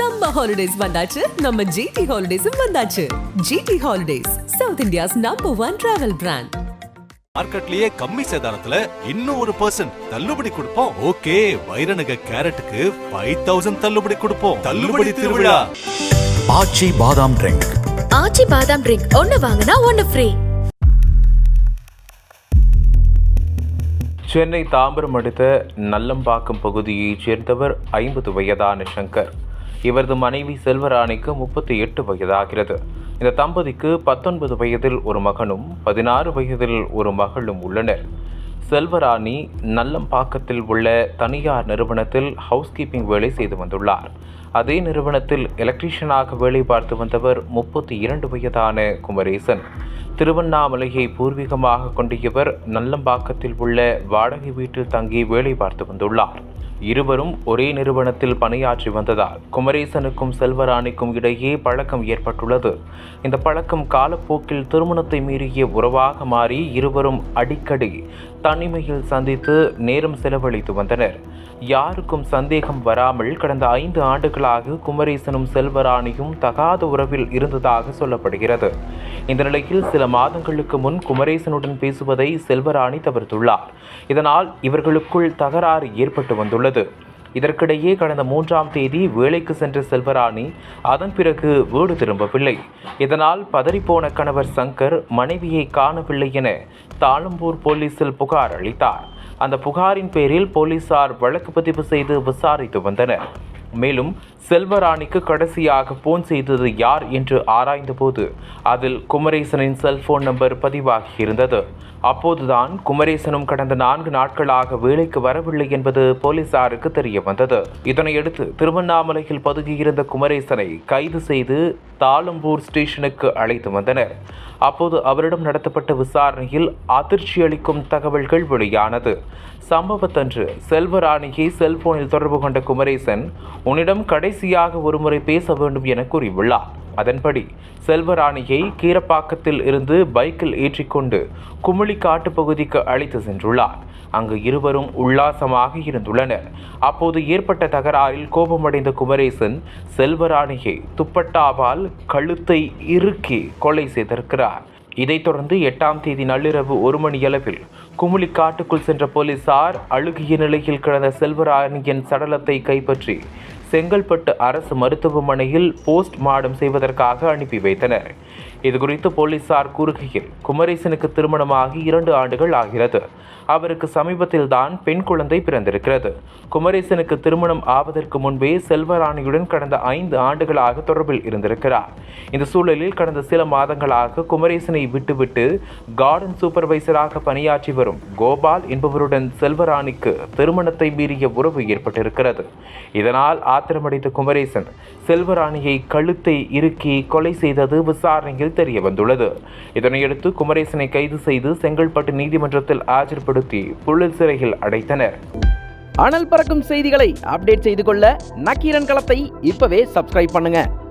Summer holidays வந்தாச்சு. நம்ம GT ஹாலிடேஸும் வந்தாச்சு. GT holidays south India's number one travel brand மார்க்கெட்லயே கம்மி சேதாரத்துல இன்னும் ஒரு பர்சன்ட் தள்ளுபடி கொடுப்போம். ஓகே வைரநக கேரட்டுக்கு ஃபைவ் தௌசண்ட் தள்ளுபடி கொடுப்போம். தள்ளுபடி திருவிழா. ஆச்சி பாதாம் ட்ரிங்க் ஆச்சி பாதாம் ட்ரிங்க் ஒன்னு வாங்கினா ஒன்னு ஃப்ரீ சென்னை தாம்பரம் அடுத்த நல்லம்பாக்கம் பகுதியைச் சேர்ந்தவர் ஐம்பது வயதான சங்கர். இவரது மனைவி செல்வராணிக்கு முப்பத்தி எட்டு வயதாகிறது. இந்த தம்பதிக்கு பத்தொன்பது வயதில் ஒரு மகனும் பதினாறு வயதில் ஒரு மகளும் உள்ளனர். செல்வராணி நல்லம்பாக்கத்தில் உள்ள தனியார் நிறுவனத்தில் ஹவுஸ்கீப்பிங் வேலை செய்து வந்துள்ளார். அதே நிறுவனத்தில் எலக்ட்ரீஷியனாக வேலை பார்த்து வந்தவர் முப்பத்தி இரண்டு வயதான குமரேசன். திருவண்ணாமலையை பூர்வீகமாக கொண்ட இவர் நல்லம்பாக்கத்தில் உள்ள வாடகை வீட்டில் தங்கி வேலை பார்த்து வந்துள்ளார். இருவரும் ஒரே நிறுவனத்தில் பணியாற்றி வந்ததால் குமரேசனுக்கும் செல்வராணிக்கும் இடையே பழக்கம் ஏற்பட்டுள்ளது. இந்த பழக்கம் காலப்போக்கில் திருமணத்தை மீறிய உறவாக மாறி இருவரும் அடிக்கடி தனிமையில் சந்தித்து நேரம் செலவழித்து வந்தனர். யாருக்கும் சந்தேகம் வராமல் கடந்த ஐந்து ஆண்டுகளாக குமரேசனும் செல்வராணியும் தகாத உறவில் இருந்ததாக சொல்லப்படுகிறது. இந்த நிலையில் சில மாதங்களுக்கு முன் குமரேசனுடன் பேசுவதை செல்வராணி தவிர்த்துள்ளார். இதனால் இவர்களுக்குள் தகராறு ஏற்பட்டு வந்துள்ளது. இதற்கிடையே கடந்த மூன்றாம் தேதி வேலைக்கு சென்ற செல்வராணி அதன் பிறகு வீடு திரும்பவில்லை. இதனால் பதறிப்போன கணவர் சங்கர் மனைவியை காணவில்லை என தாளம்பூர் போலீசில் புகார் அளித்தார். அந்த புகாரின் பேரில் போலீசார் வழக்கு பதிவு செய்து விசாரித்து வந்தனர். மேலும் செல்வராணிக்கு கடைசியாக போன் செய்தது யார் என்று ஆராய்ந்தபோது அதில் குமரேசனின் செல்போன் நம்பர் பதிவாகியிருந்தது. அப்போதுதான் குமரேசனும் கடந்த நான்கு நாட்களாக வேலைக்கு வரவில்லை என்பது போலீசாருக்கு தெரிய வந்தது இதனையடுத்து திருவண்ணாமலையில் பதுங்கியிருந்த குமரேசனை கைது செய்து தாளம்பூர் ஸ்டேஷனுக்கு அழைத்து வந்தனர். அப்போது அவரிடம் நடத்தப்பட்ட விசாரணையில் அதிர்ச்சியளிக்கும் தகவல்கள் வெளியானது. சம்பவத்தன்று செல்வராணியை செல்போனில் தொடர்பு கொண்ட குமரேசன் உன்னிடம் கடைசியாக ஒருமுறை பேச வேண்டும் என கூறியுள்ளார். அதன்படி செல்வராணியை கீரப்பாக்கத்தில் இருந்து பைக்கில் ஏற்றிக்கொண்டு குமிளி காட்டு பகுதிக்கு அழைத்து சென்றுள்ளார். அங்கு இருவரும் உல்லாசமாக இருந்துள்ளனர். அப்போது ஏற்பட்ட தகராறில் கோபமடைந்த குமரேசன் செல்வராணியை துப்பட்டாவால் கழுத்தை இறுக்கி கொலை செய்திருக்கிறார். இதைத் தொடர்ந்து எட்டாம் தேதி நள்ளிரவு ஒரு மணியளவில் குமுளி காட்டுக்குள் சென்ற போலீசார் அழுகிய நிலையில் கிடந்த செல்வராணியின் சடலத்தை கைப்பற்றி செங்கல்பட்டு அரசு மருத்துவமனையில் போஸ்ட் மார்டம் செய்வதற்காக அனுப்பி வைத்தனர். இதுகுறித்து போலீசார் கூறுகையில் குமரேசனுக்கு திருமணமாகி இரண்டு ஆண்டுகள் ஆகிறது. அவருக்கு சமீபத்தில் தான் பெண் குழந்தை பிறந்திருக்கிறது. குமரேசனுக்கு திருமணம் ஆவதற்கு முன்பே செல்வராணியுடன் கடந்த ஐந்து ஆண்டுகளாக தொடர்பில் இருந்திருக்கிறார். இந்த சூழலில் கடந்த சில மாதங்களாக குமரேசனை விட்டுவிட்டு கார்டன் சூப்பர்வைசராக பணியாற்றி வரும் கோபால் என்பவருடன் செல்வராணிக்கு திருமணத்தை மீறிய உறவு ஏற்பட்டிருக்கிறது. இதனால் ஆத்திரமடைந்த குமரேசன் செல்வராணியை கழுத்தை இறுக்கி கொலை செய்தது விசாரணையில் தெரிய வந்துள்ளது இதனையடுத்து குமரேசனை கைது செய்து செங்கல்பட்டு நீதிமன்றத்தில் ஆஜர்படுத்தி புழல் சிறையில் அடைத்தனர். அனல் பறக்கும் செய்திகளை அப்டேட் செய்து கொள்ள நக்கீரன் களத்தை இப்பவே சப்ஸ்கிரைப் பண்ணுங்க.